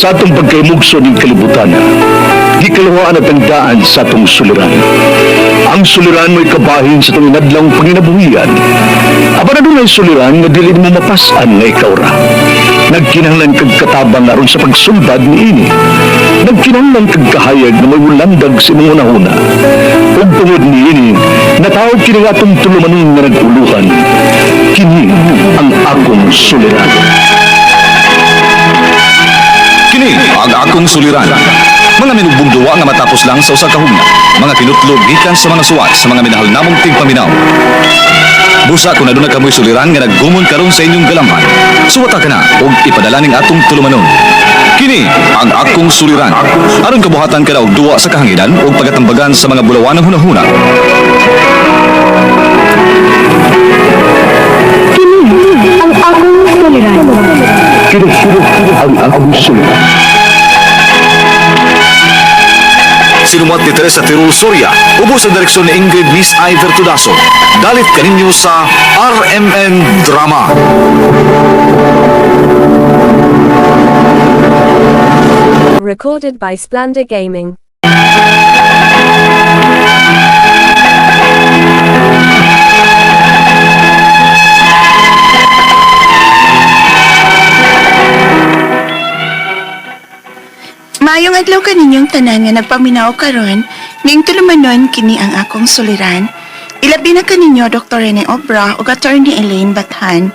Sa atong pagkaymugso ng kalibutan, gikalawaan at ang daan sa atong suliran. Ang suliran mo'y kabahin sa itong inadlang panginabuhian. Aba na doon ay suliran nga dili mo mapasan nga ikaw ra. Nagkinahanglan kag katabang aron sa pagsulbad ni ini. Nagkinahanglan kag kahayag na may wulandag sa imong unahuna. Ug tungod ni ini, natawag kini nga atong tulumanon nga naguluhan. Kini ang akong suliran. Kini ang akong suliran. Mga minugbong duwa nga matapos lang sa usa ka hugna. Mga kinutlog gikan sa mga suwat sa mga minahal namong tigpaminaw. Busa kung aduna kamoy suliran nga naggumon karon sa inyong galamhan. Suwata ka na ug ipadala ning atong tulumanon. Kini ang akong suliran. Aron kabuhatan ka na og duwa sa kahanginan ug pagatambagan sa mga bulawan ng hunahuna. Ang akong suliran. Kini ang akong suliran. Sinumat ni Teresa Tirul Soria, ubos sa direksyon ni Ingrid Miss Iver Tudaso. Dalit kaninyo sa RMN Drama. Recorded by Splendor Gaming. Maayong adlaw kaninyong tanan nga nagpaminaw karon, ning tulumanon kini ang akong suliran. Ilabi na kaninyo Dr. Rene Obra ug Attorney Elaine Bathan.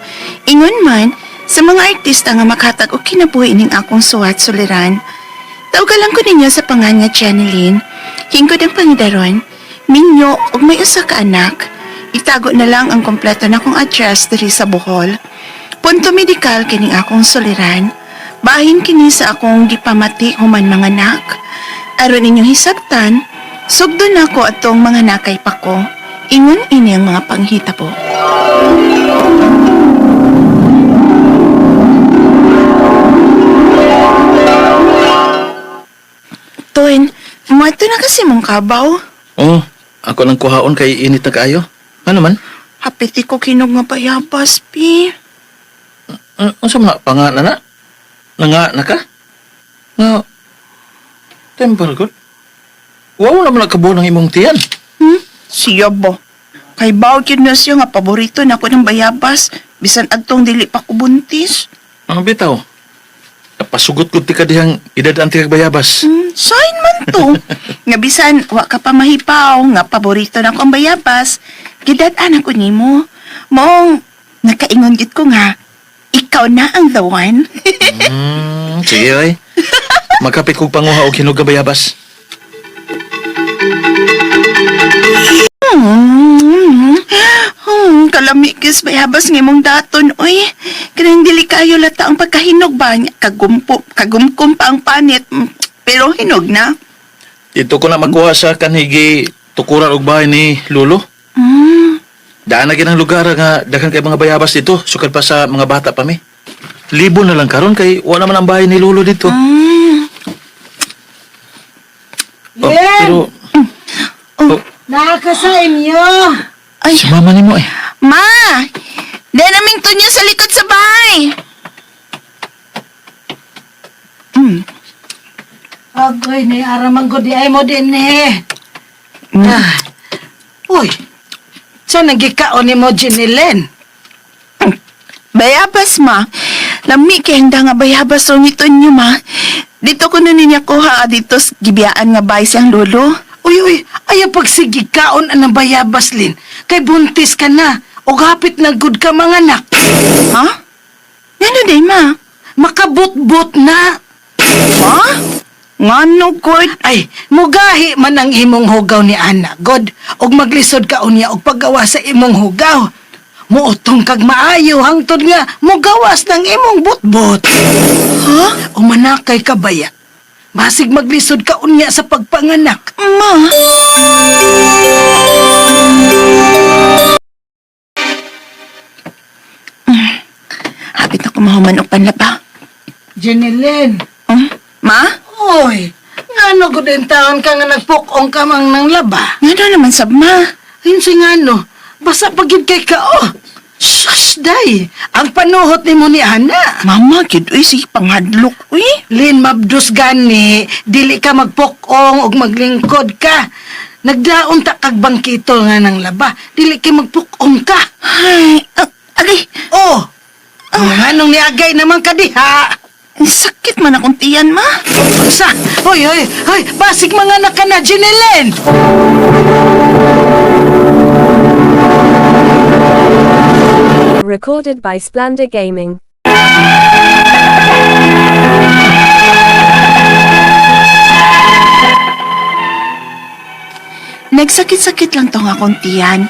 Ingon man sa mga artista nga makatag og kinabuhi ning akong suwat suliran. Taugalan ko ninyo sa pangan nga Janeline. Hingkod ang pangidaron, minyo ug may usa ka anak. Itago na lang ang kompleto na kong address diri sa Bohol. Punto medikal kining akong suliran. Bahin kini sa akong gipamati human mga anak. Aron ninyong hisabtan, sugdo na ko atong mga nakay pa ko. Ingon ini ang mga panghita po. Tuwin, mato na kasi mong kabaw. Oh, ako nang kuhaon kay init na kaayo. Ano man? Hapiti ko kinog nga bayabas, pi. Ano uh, sa mga pangana na? Nanga na ka? Nga, temper good. Wow naman nagkabuo ng imong tiyan. Hmm? Siya ba? Kay bawag yun na siya nga paborito na ako ng bayabas. Bisan agtong dili pa ko buntis. Ang bitaw. Napasugot ko ti ka dihang edad ang tigag bayabas. Hmm, sign man to. nga bisan, wa ka pa mahipaw, nga paborito na akong bayabas. Gidad-an ako nimo. Mong, nakaingon gid ko nga, ikaw na ang the one. Hmm, sige ay. Magkapit kong panguha o hinog ka bayabas. Hmm, hmm, kalami kis bayabas ng imong daton, oy. Kanang dili kayo lata ang pagkahinog ba niya. Kagumpo, kagumkum pa ang panit. Mm, Pero hinog na. Dito ko na magkuha sa kanhigi tukuran og bahay ni Lulo. Hmm, Daan na ginang lugar nga daghang kay mga bayabas dito, sukad pa sa mga bata pa mi. Libo na lang karon kay wala man ang bahay ni Lulo dito. hmm. Oh, pero oh, Naka sa inyo. Ay, si mama ni mo eh. ma! Dahil naming tunyo sa likod sa bahay. Hmm, Agoy ni aramang ko di ay mo din eh. Ah. Uy, saan nagkikaon ni mo, Jinilen? Bayabas, ma. Lami kay handa nga bayabas raw nito nyo, ma. Dito ko na niya kuha dito sa gibiyaan nga bay siyang lolo. Uy, uy, ayaw pagsigikaon ang bayabas, Lin. Kay buntis ka na. O hapit na good ka mga anak. Ha? Ano day, ma? Makabot-bot na. Ha? Ngano, God? Ay, mugahi man ang imong hugaw ni Ana, God. Og maglisod ka unya og paggawa sa imong hugaw. Muotong kag maayo hangtod nga mugawas ng imong butbot. Ha? O manakay ka baya. Basig maglisod ka unya sa pagpanganak. Ma? Mm. Hapit na kumahuman og panlaba. Jenilyn, Hmm? Ma? Oy, ngano gud din taon ka nga nagpukong ka mang nang laba? Ngano naman sab, ma? Hinsi ngano, basa pagid kay ka oh. Sus, day! Ang panuhot ni mo ni Ana. Mama, gid uy, sige panghadlok, uy. Lin mabdus gani, dili ka magpukong ug maglingkod ka. Nagdaon ta kag bangkito nga ng laba, dili kay magpukong ka. Ay, ah, agay, Oh, ang anong niagay naman ka diha? Sakit man akong tiyan, ma. Sa, hoy, hoy, hoy, basig mga anak ka na, Jinilin! Recorded by Splendor Gaming. Nagsakit-sakit lang tong akong tiyan.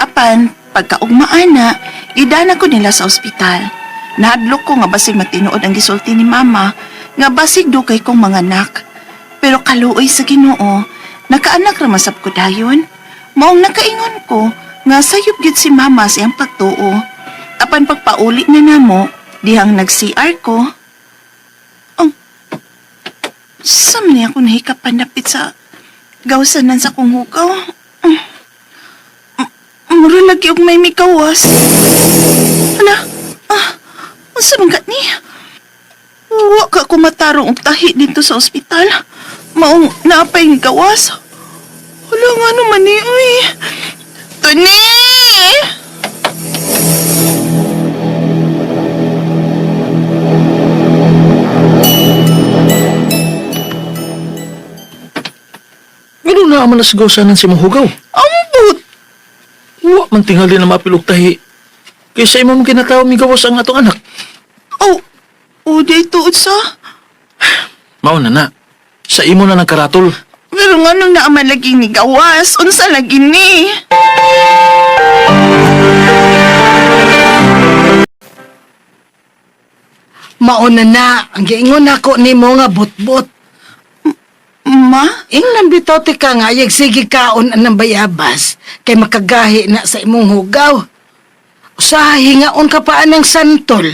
Apan, pagkaugmaan na, idana ko nila sa ospital. Nahadlok ko nga basig matinuod ang gisulti ni mama, nga basig dukay kong mga anak. Pero kaluoy sa ginoo, nakaanak ramasap ko dayon. Maong nakaingon ko, nga sayop gid si mama siyang pagtuo. Apan pagpauli na namo, dihang nag-CR ko. Ang, saan niya ako nahikapan napit sa Gawsanan sa kong hugaw. Mm. M- Mura lagi og may mikawas. Hala, ah, unsa man ni? Wa ka ko matarong tahi dito sa ospital. Maong naapay ng gawas. Hala nga naman ni, uy. Tuni! Ngano na man nasgosanan si Mahugaw? Ambot! Wa man tingali na mapilog tahi. Kaysa imo mong kinatawag mi gawas ang atong anak. Oh, oh, dito sa... Mao na na. Sa imo na ng karatol. Pero nga nung naaman lagi ni gawas, unsa lagi ni? Mauna na, ang giingon ako ni mo nga butbut. Ma? Ingnan bitaw ti ka nga, yag sige kaon ang bayabas, kay makagahi na sa imong hugaw. Usahi nga on ka pa anang santol,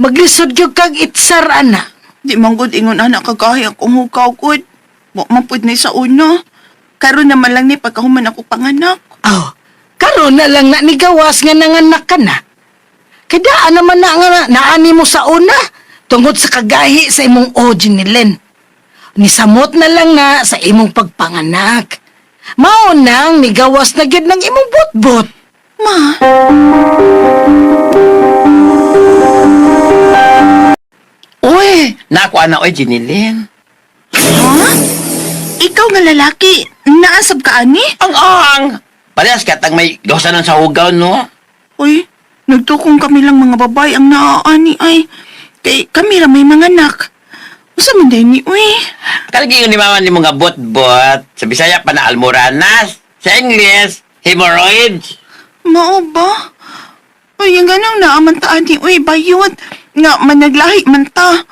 maglisod gyud kag itsar ana. Di man gud ingon anak kagahi akong hukaw gud. Wa man pud ni sa una. Karon naman lang ni pagkahuman ako panganak. Oh, karon na lang na ni gawas nga nanganak ka na. Kaya naman na nga naani mo sa una, tungod sa kagahi sa imong oji ni Len. Nisamot na lang na sa imong pagpanganak. Mao nang nigawas na gyud ng imong butbot. Ma, Uy, naku ana oy Jinilin. ha? Ikaw nga lalaki, naasab ka ani? Ang ang. Parehas ka tang may dosanan sa hugaw no. Uy, nagtukong kami lang mga babay ang naaani ay. Kay kami ra may mga anak. Usa man din ni uy. Kalagi ni mama ni mga bot-bot. Sa Bisaya pa na almoranas. Sa English, hemorrhoids. Mao ba? Uy, yung ganang naaman ta ani uy bayot. Nga managlahi man ta.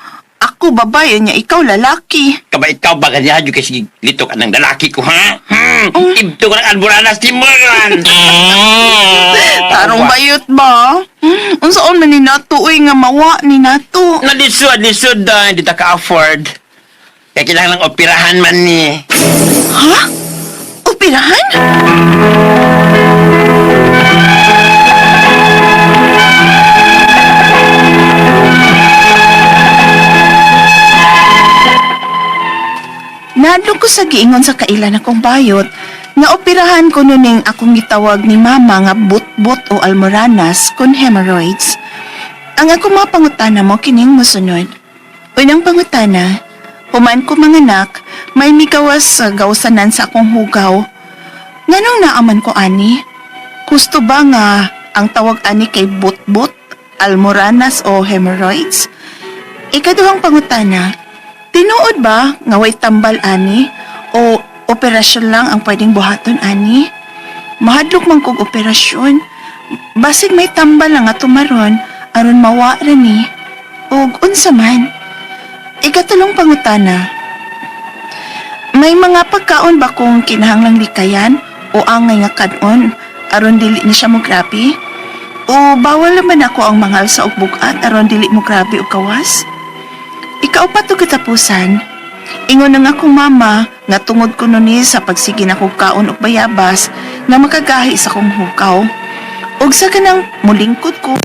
Ako babae niya, ikaw lalaki. Kaba ikaw ba kanya yung kasi litok ka ng lalaki ko ha? Hmm, Oh. ibto ka ng almoranas ni Moran. Tarong bayot ba? Hmm, unsaon man ni nato uy nga mawa ni nato. Nalisod, lisod da, hindi ta ka-afford. Kaya kailangan lang operahan man ni. Ha? Operahan? Nadlo ko sa giingon sa kailan akong bayot nga operahan ko nuning akong gitawag ni mama nga butbut o almoranas kon hemorrhoids. Ang ako mga pangutana mo kining mosunod. Unang pangutana, human ko manganak, may mikawas sa gawsanan sa akong hugaw. Nganong naaman ko ani? Gusto ba nga ang tawag ani kay butbut, almoranas o hemorrhoids? Ikaduhang pangutana, tinuod ba nga way tambal ani o operasyon lang ang pwedeng buhaton ani? Mahadlok man kog operasyon. Basig may tambal lang nga tumaron aron mawa ra ni. Og unsa man? Ikatulong pangutana, may mga pagkaon ba kung kinahanglang likayan o angay nga kanon aron dili ni siya mo grabe? O bawal naman ako ang mangal sa ugbugat aron dili mo grabe o kawas? Ikaw pa to katapusan. Ingon nga akong mama nga tungod ko nun sa pagsige na kaon o bayabas nga makagahi sa kong hukaw. ug sa kanang mulingkod ko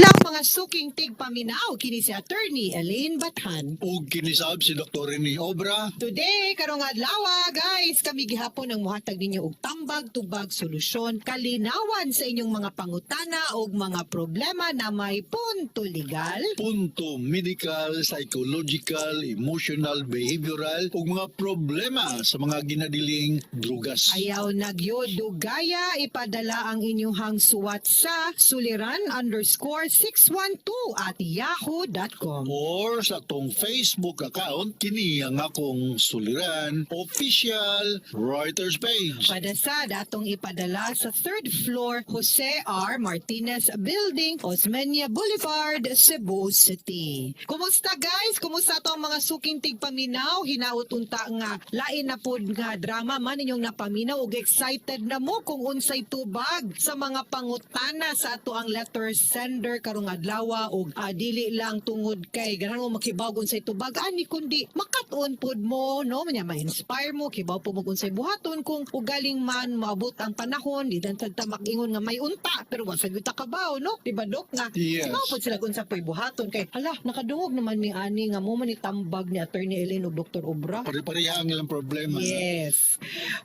Lang mga suking tigpaminaw kini si attorney Elaine Bathan. ug kinisab si Dr. Rene Obra Today, karong adlaw guys, kami gihapon ang muhatag ninyo og tambag tubag solusyon kalinawan sa inyong mga pangutana og mga problema na may punto legal. punto medical, psychological, emotional, behavioral ug mga problema sa mga ginadiling drugas. Ayaw nagyod dugaya ipadala ang inyong suwat sa suliran underscore 612 at yahoo.com. Or sa tong Facebook account, kini ang akong suliran official Reuters page. Padasad atong ipadala sa third floor Jose R. Martinez Building, Osmeña Boulevard, Cebu City. Kumusta guys? Kumusta tong mga suking tigpaminaw? Hinaot unta nga lain na pod nga drama man inyong napaminaw ug excited na mo kung unsay tubag sa mga pangutana sa ato ang letter sender karong adlaw ug ah, dili lang tungod kay ganang mo makibaw unsay tubag ani kundi makatuon pod mo no manya ma-inspire mo kibaw po mo unsay buhaton kung ugaling man maabot ang panahon di dan ta makingon nga may unta pero wa sagud ta kabaw no di ba dok nga Yes. kibaw pod sila kung sa pay buhaton kay hala nakadungog naman ni ani nga mo man ni tambag ni attorney Ellen ug Dr. Obra Pare-pareha ang ilang problema. Yes.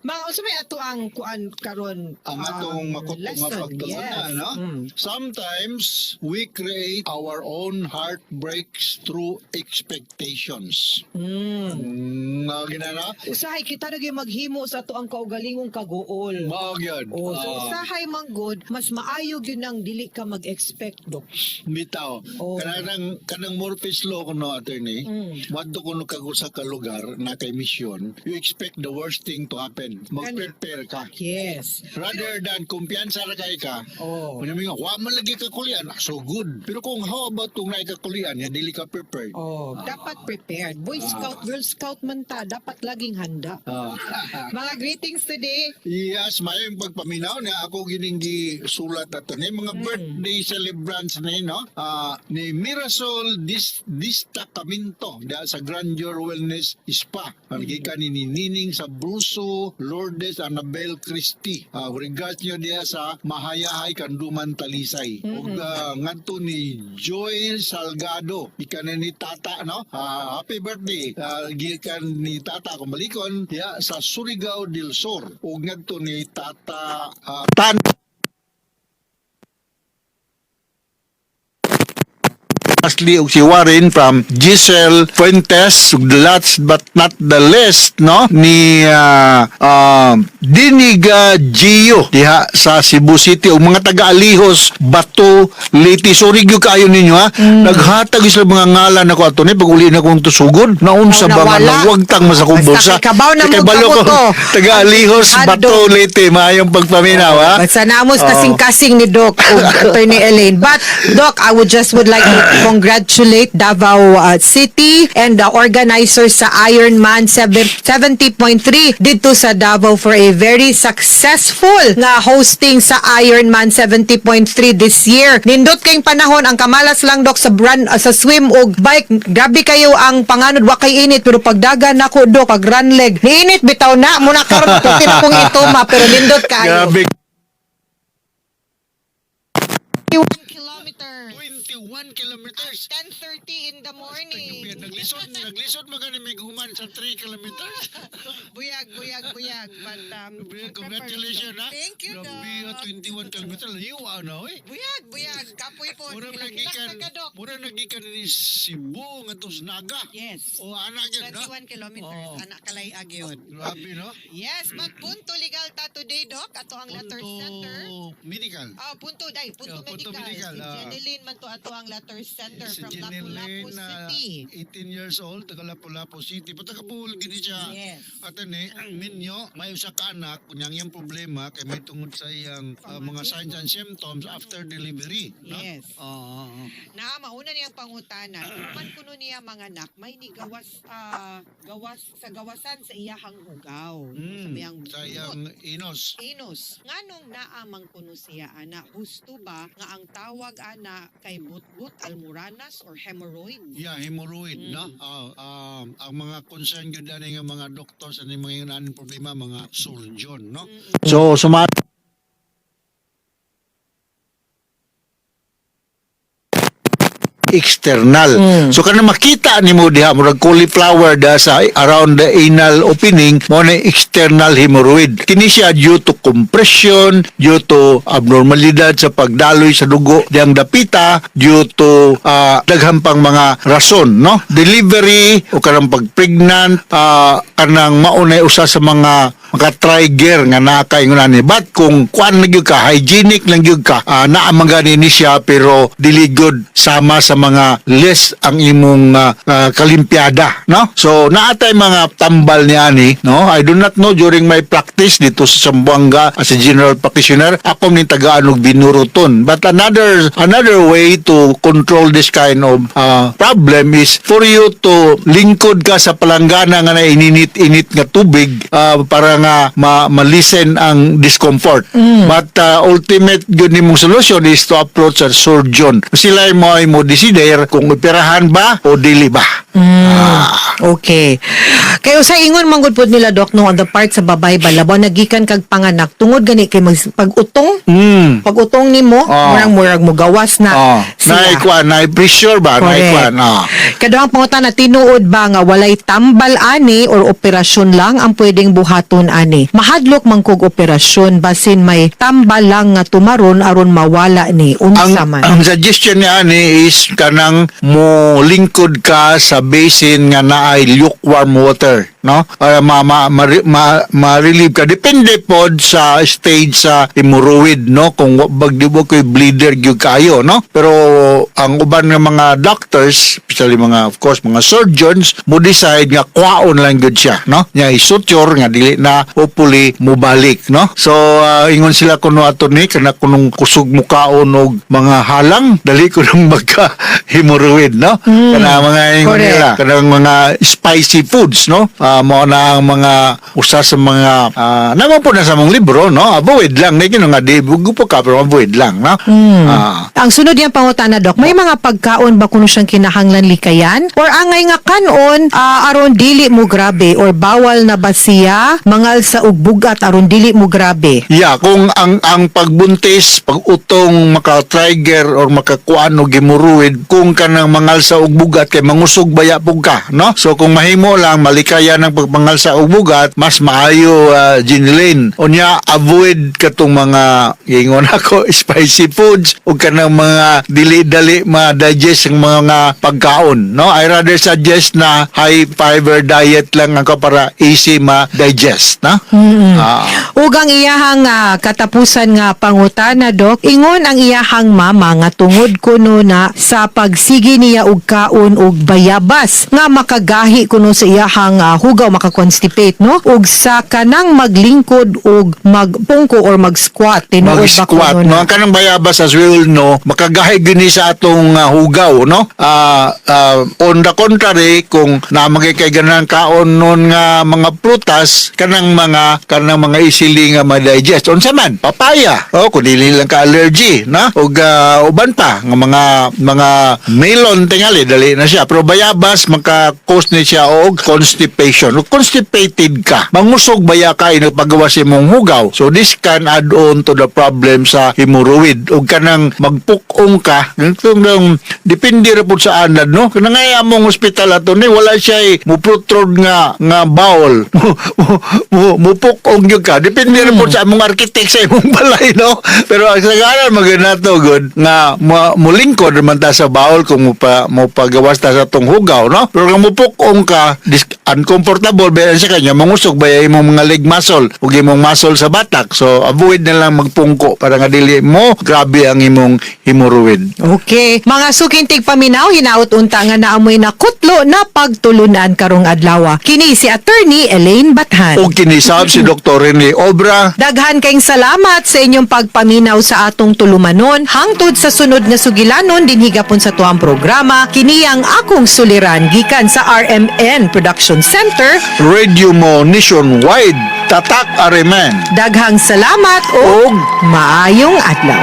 Mga usay ato ang kuan karon Ang atong makuto nga lesson, pagtulungan, yes. no? Mm. Sometimes we create our own heartbreaks through expectations. Mm. Mm, nga ginana? Usahay kita na maghimo sa ato ang kaugalingong kagool. Mao gyud. O, so Ah, usahay man good, mas maayo yun ang dili ka mag-expect, Dok. Bitaw. Oh. Kanang kanang Murphy's Law kuno attorney. Mm. Wadto kuno kag usa ka lugar na kay mission, you expect the worst thing to happen. Mag-prepare ka. Yes. Rather than kumpiyansa ra kay ka. Oh. Kung nga, wa man lagi ka kulian, ah, so good. Pero kung how about kung naay ka kulian, ya dili ka prepared. Oh, dapat prepared. Boy Scout, Girl Scout man ta, dapat laging handa. Ah. Mga greetings today. Yes, may pagpaminaw na ako giningi sulat ato ni mga birthday celebrants ni no. Ah, ni Mirasol Dis Distacamento da sa Grandeur Wellness Spa. Ang gikan ni Nining sa Bruso Lourdes Annabel Christie. Ah, regards niyo diya sa Mahayahay Kanduman Talisay. Ug ah, ngadto ni Joel Salgado. Ikan ni Tata no. Ah, happy birthday. Ah, gikan ni Tata kumalikon diya sa Surigao del Sur. Ug ngadto ni Tata ah, Tan Lastly, og si Warren from Giselle Fuentes, ug the last but not the least, no, ni uh, uh, Diniga Gio, diha sa Cebu City, ug mga taga-alihos, Bato, Liti, sorry gyud kayo ninyo ha, naghatag sila mga ngalan ako ato ni, pag uli na kong tusugod, naunsa Oh, ba nga, nagwagtang mo sa kong Basta bulsa. kikabaw na mo Kay balo ko, kabuto. taga-alihos. Bato, Liti, maayong pagpaminaw ha. Basta naamos Oo. kasing-kasing ni Doc o Attorney Elaine. But, Doc, I would just would like to congratulate Davao uh, City and the organizers sa Ironman 7 70.3 dito sa Davao for a very successful nga hosting sa Ironman 70.3 this year. Nindot kayong panahon, ang kamalas lang, Doc, sa, run, uh, sa swim o bike. Grabe kayo ang panganod, wa kay init, pero pagdagan ako, Doc, pag run leg, niinit bitaw na, muna karon to tinakong ito ma, pero nindot kayo. Grabe. 1 kilometer. 21 kilometers. 10.30 in the morning. Naglisod, naglisod magani may human sa 3 kilometers. Buyag, buyag, buyag. But, um, Congratulations ha. Thank you, Grabe, Doc. 21 kilometers. Layo ano eh. Buyag, buyag. Kapoy po. Mura nagikan, na ka, Dok. mura nagikan ni Cebu ngadto sa Naga. Yes. O anak yun, no? 21 kilometers. Oo. Anak kalay agyon. Grabe, no? Yes, but punto legal ta today, Doc. Ato ang letter center. Punto medical. Ah, punto day, punto Yeah, punto medical. Ah. Jeneline man to ato ang letter center Si from Lapu-Lapu Jeneline na City. 18 years old, taga Lapu-Lapu City. Patagapul gini siya. Yes. At ani, ang minyo, may usa ka anak, kunyang iyang problema, kay may tungod sa iyang uh, mga signs and symptoms after delivery. No? Yes. Oo, oo. Na mauna niyang pangutana, man kuno niya mga anak, may ni gawas ah, gawas sa gawasan sa iyahang hugaw. Sa Mm, iyang sa iyang inos. Inos, nganong naamang kuno siya ana, husto ba nga ang tawag ana kay butbut almoranas or hemorrhoid? Yeah, hemorrhoid, Mm. no? Ah, um, ang mga concern yun dyan ng mga doktor sa mga yung problema, mga surgeon, no? So, suma external. So kana makita nimo diha murag cauliflower da sa around the anal opening mo na external hemorrhoid. Kini siya due to compression, due to abnormalidad sa pagdaloy sa dugo diyang dapita, due to ah, daghang pang mga rason, no? Delivery o kanang pag-pregnant, ah, kanang maunay usa sa mga maka trigger nga nakaingon ni but kung kuan lang ka hygienic lang gyud ka uh, naa man gani ni siya pero dili good sama sa mga less ang imong ah, ah, kalimpiada no? So naatay mga tambal ni ani no? I do not know during my practice dito sa Zamboanga as a general practitioner ako ni taga-anog binuruton. But another another way to control this kind of ah, problem is for you to lingkod ka sa palanggana nga na ininit-init nga tubig ah, para nga ma malisen ang discomfort. But ah, ultimate yun nimong solution is to approach a surgeon. Sila mo ay mo decider kung operahan ba o dili ba. Okay. Kayo sa ingon manggod pod nila dok no on the part sa babay balabo nagikan kag panganak tungod gani kay mag, pag-utong Mm. pag-utong nimo Ah. murang murag mo gawas na Oh, siya. na ikwan, na pressure ba? Na Correct. ikwan, ah. Kadang pangutan na tinuod ba nga walay tambal ani or operasyon lang ang pwedeng buhaton ani. Mahadlok man kog operasyon basin may tambal lang nga tumaron aron mawala ni unsa ang, man. ang suggestion niya ni is kanang mo lingkod ka sa basin nga naay lukewarm water no? Para ma ma, ma, ma, ma-relieve ka. Depende pod sa stage sa hemorrhoid no? Kung wa- bag di ba koy bleeder gyud kayo no? Pero ang uban nga mga doctors especially mga of course mga surgeons mo decide nga kwaon lang gyud siya no? Nya isuture nga dili na hopefully mubalik no? So ah, ingon sila kuno ato ni kana kunong kusog mukaon og mga halang dali ko nang magka hemorrhoid no kana mga ingon Nila kanang mga spicy foods no? Ah, mao na ang mga usa sa mga uh, naman po na sa mong libro no? Avoid lang. Na gino nga di bugo po ka pero avoid lang no? Ah, Ang sunod yung pangutana, Dok, may mga pagkaon ba kuno siyang kinahanglan likayan? Or angay nga kanon, ah, aron dili mo grabe? Or bawal na ba siya mangal sa ugbugat aron dili mo grabe? Yeah, kung ang ang pagbuntis, pag-utong maka-trigger or makakuan og hemorrhoid, kung kanang mangal sa og bugat kay mangusog baya pug ka, no? So kung mahimo lang malikaya ng pagmangal sa og bugat, mas maayo uh, Ginilane. Unya avoid katong mga ingon ako spicy foods o kanang mga dili-dali ma-digest ang mga pagkaon, no? I rather suggest na high fiber diet lang ako para easy ma-digest, no? Ah. Ug ang iyahang ah, katapusan nga pangutana, Dok, ingon ang iyahang mama nga tungod kuno na sa pagsigi niya og kaon og bayabas nga makagahi kuno sa iyahang ah, hugaw makakonstipate, no? Ug sa kanang maglingkod og magpungko or mag-squat tinuod ba mag-squat kuno no? Ang kanang bayabas as we all know makagahi gini sa atong uh, hugaw no? Ah, ah, on the contrary kung namagay kay ganang kaon nun nga mga prutas kanang mga kanang mga easily nga ma-digest. Unsa man? Papaya. Oh kung dili lang ka allergy na? Ug ah, uban pa nga mga mga melon tingali dali na siya. Pero bayabas maka-cause ni siya og constipation. Ug constipated ka. Mangusog baya ka ino pagawa sa imong hugaw. So this can add on to the problem sa hemorrhoid. Ug kanang magpukong ka ganito lang depende ra pud sa anad no? Kanang ngay among hospital ato ni wala siya eh, muprotrod nga nga bowel mu mupukong gyud ka. Depende ra pud sa among architect sa imong balay no? Pero ang sagaran magana to good. Nga mulingkod man ta sa bowel kung mo pa mo pagawas ta sa tong tugaw, no? Pero kung mupukong ka, uncomfortable, bayan sa kanya, mangusog ba imong mga leg muscle, o imong muscle sa batak. So, avoid na lang magpungko para nga dili mo, grabe ang imong hemorrhoid. Okay. Mga sukintig paminaw, hinaut unta nga naamoy na kutlo na pagtulunan karong adlaw. Kini si attorney Elaine Bathan. O kinisab si Dr. Rene Obra, Daghan kayong salamat sa inyong pagpaminaw sa atong tulumanon. Hangtod sa sunod nga sugilanon din higapon sa tuang programa, kini ang akong suliran gikan sa RMN Production Center. radio mo nationwide, tatak aremen. Daghang salamat o maayong adlaw.